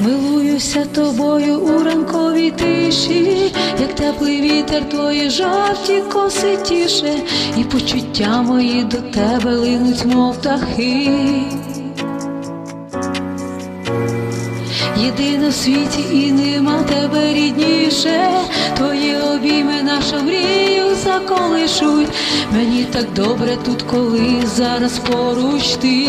Милуюся тобою у ранковій тиші, як теплий вітер твої жовті коси тіше, і почуття мої до тебе линуть, мов птахи. Єдина в світі і нема тебе рідніше, твої обійми нашу мрію заколишуть. Мені так добре тут, коли зараз поруч. Ти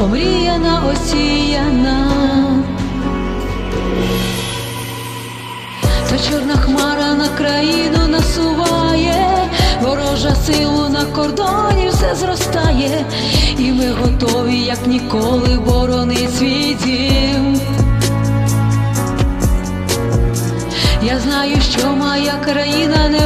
омріяна, осіяна. Та чорна хмара на країну насуває, ворожа силу на кордоні все зростає, і ми готові, як ніколи, боронить свій дім. Я знаю, що моя країна не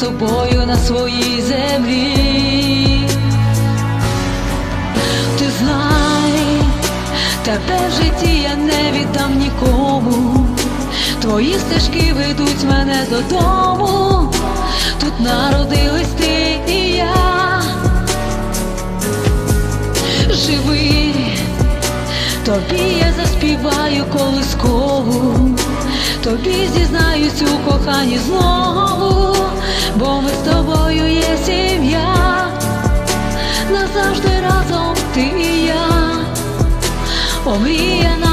тобою на своїй землі. Ти знай, тебе в житті я не віддам нікому. Твої стежки ведуть мене додому. Тут народились ти і я. Живи, тобі я заспіваю колискову, тобі зізнаюсь у коханні знову, разом ти і я, оміяна.